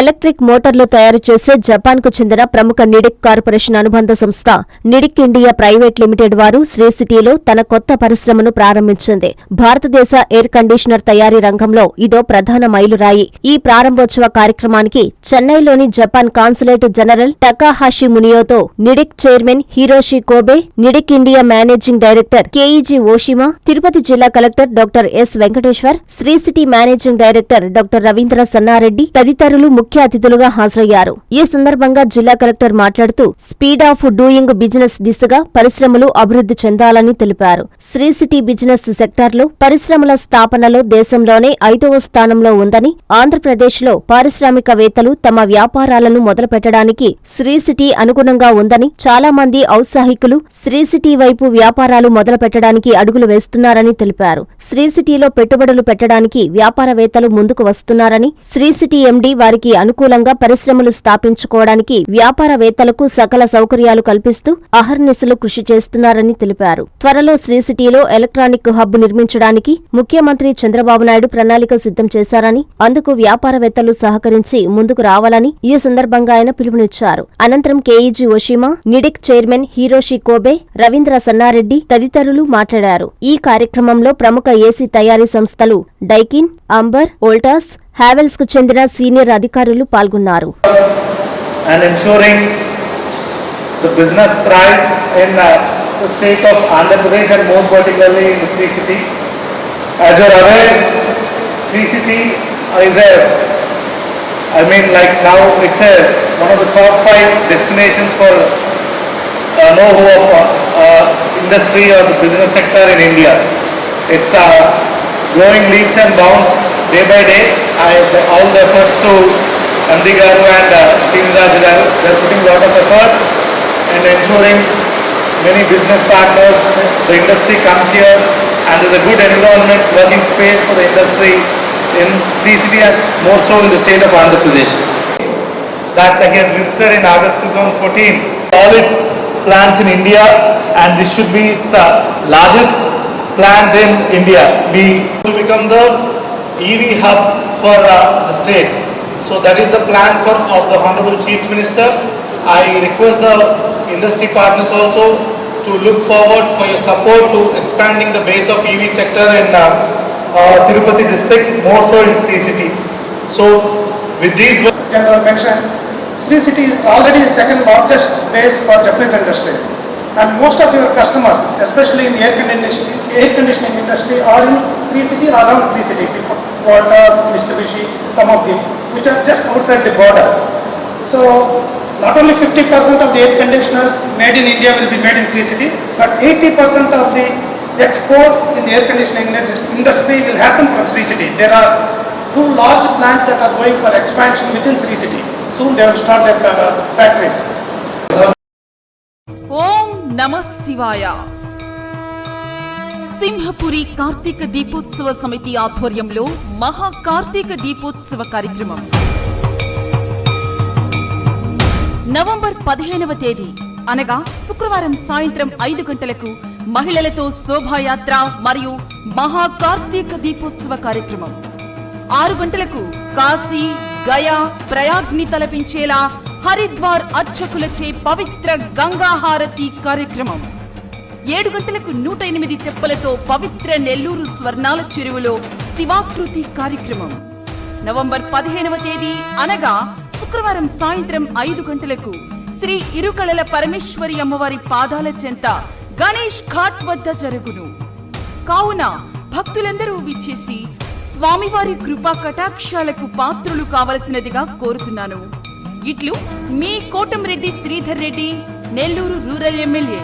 Electric మోటార్లు తయారు చేసే జపాన్కు చెందిన ప్రముఖ నిడిక్ కార్పొరేషన్ అనుబంధ సంస్థ నిడిక్ ఇండియా ప్రైవేట్ లిమిటెడ్ వారు శ్రీ సిటీలో తన కొత్త పరిశ్రమను ప్రారంభించింది. భారతదేశ ఎయిర్ కండిషనర్ తయారీ రంగంలో ఇదో ప్రధాన మైలురాయి. ఈ ప్రారంభోత్సవ కార్యక్రమానికి చెన్నైలోని Japan consulate general Takahashi మునియోతో Nidec chairman Hiroshi Kobe Nidec India managing director Keiji Oshima Tirupati జిల్లా collector doctor S Venkateshwar Sri City managing director doctor Ravindra Sannareddy తదితరులు ముఖ్య అతిథులుగా హాజరయ్యారు. ఈ సందర్భంగా జిల్లా కలెక్టర్ మాట్లాడుతూ స్పీడ్ ఆఫ్ డూయింగ్ బిజినెస్ దిశగా పరిశ్రమలు అభివృద్ధి చెందాలని తెలిపారు. శ్రీ సిటీ బిజినెస్ సెక్టార్లో పరిశ్రమల స్థాపనలో దేశంలోనే ఐదవ స్థానంలో ఉందని ఆంధ్రప్రదేశ్లో పారిశ్రామికవేత్తలు తమ వ్యాపారాలను మొదలుపెట్టడానికి శ్రీ సిటీ అనుగుణంగా ఉందని చాలా మంది ఔత్సాహికులు శ్రీ సిటీ వైపు వ్యాపారాలు మొదలుపెట్టడానికి అడుగులు వేస్తున్నారని తెలిపారు. శ్రీ సిటీలో పెట్టుబడులు పెట్టడానికి వ్యాపారవేత్తలు ముందుకు వస్తున్నారని శ్రీ సిటీ ఎండీ వారికి అనుకూలంగా పరిశ్రమలు స్థాపించుకోవడానికి వ్యాపారవేత్తలకు సకల సౌకర్యాలు కల్పిస్తూ అహర్నిశలు కృషి చేస్తున్నారని తెలిపారు. త్వరలో శ్రీ సిటీలో ఎలక్ట్రానిక్ హబ్ నిర్మించడానికి ముఖ్యమంత్రి చంద్రబాబు నాయుడు ప్రణాళిక సిద్ధం చేశారని అందుకు వ్యాపారవేత్తలు సహకరించి ముందుకు రావాలని ఈ సందర్భంగా ఆయన పిలుపునిచ్చారు. అనంతరం Keiji Oshima Nidec chairman Hiroshi Kobe Ravindra Sannareddy తదితరులు మాట్లాడారు. ఈ కార్యక్రమంలో ప్రముఖ ఏసీ తయారీ సంస్థలు డైకిన్ అంబర్ ఓల్టాస్ హ్యావెల్స్కు చెందిన సీనియర్ అధికారులు పాల్గొన్నారు and ensuring the business thrives in uh, the state of Andhra Pradesh and more particularly in the Sri City. As you are aware, Sri City is a, I mean like now it's a, one of the top five destinations for uh, know-how of uh, industry or the business sector in India. It's uh, growing leaps and bounds day by day. I, the, all the efforts to Nandi Garu and uh, Garu, they're putting a lot of efforts and ensuring many business partners, the industry comes here and there's a good environment, working space for the industry in Sri City and more so in the state of Andhra Pradesh that he has visited in August 2014. All its plants in India and this should be its uh, largest plant in India. We to become the EV hub for uh, the state. So that is the plan for of the Honorable Chief Minister. I request the industry partners also to look forward for your support to expanding the base of EV sector in uh, uh, Tirupati district, more so in Sri City. So with these General mentioned, Sri City is already the second largest base for Japanese industries. And most of your customers, especially in the air conditioning, air conditioning industry, are in Sri City or around Sri City. Voltas, Mitsubishi, some of them, which are just outside the border. So not only 50% of the air conditioners made in India will be made in Sri City, but 80% of the exports in the air conditioning industry will happen from Sri City. There are two large plants that are going for expansion within Sri City. Soon they will start their uh, factories. Om Namah Shivaya. Simhapuri Karthika దీపోత్సవ సమితి ఆధ్వర్యంలో మహా కార్తీక దీపోత్సవ కార్యక్రమం. November పదిహేనవ తేదీ అనగా శుక్రవారం సాయంత్రం ఐదు గంటలకు మహిళలతో శోభాయాత్ర మరియు మహా కార్తీక దీపోత్సవ కార్యక్రమం. ఆరు గంటలకు కాశీ గయా ప్రయాగ్ని తలపించేలా హరిద్వార్ అర్చకులచే పవిత్ర గంగాహారతి కార్యక్రమం. ఏడు గంటలకు నూట ఎనిమిది తెప్పలతో పవిత్ర నెల్లూరు స్వర్ణాల చెరువులో శివాకృతి కార్యక్రమం. నవంబర్ పదిహేనవ తేదీ అనగా శుక్రవారం సాయంత్రం ఐదు గంటలకు శ్రీ ఇరుకళల పరమేశ్వరి అమ్మవారి పాదాల చెంత గణేష్ ఘాట్ వద్ద జరుగును. కావున భక్తులందరూ విచ్చేసి స్వామివారి కృపా కటాక్షాలకు పాత్రులు కావలసినదిగా కోరుతున్నాను. ఇట్లు మీ కోటంరెడ్డి శ్రీధర్ రెడ్డి నెల్లూరు రూరల్ ఎమ్మెల్యే.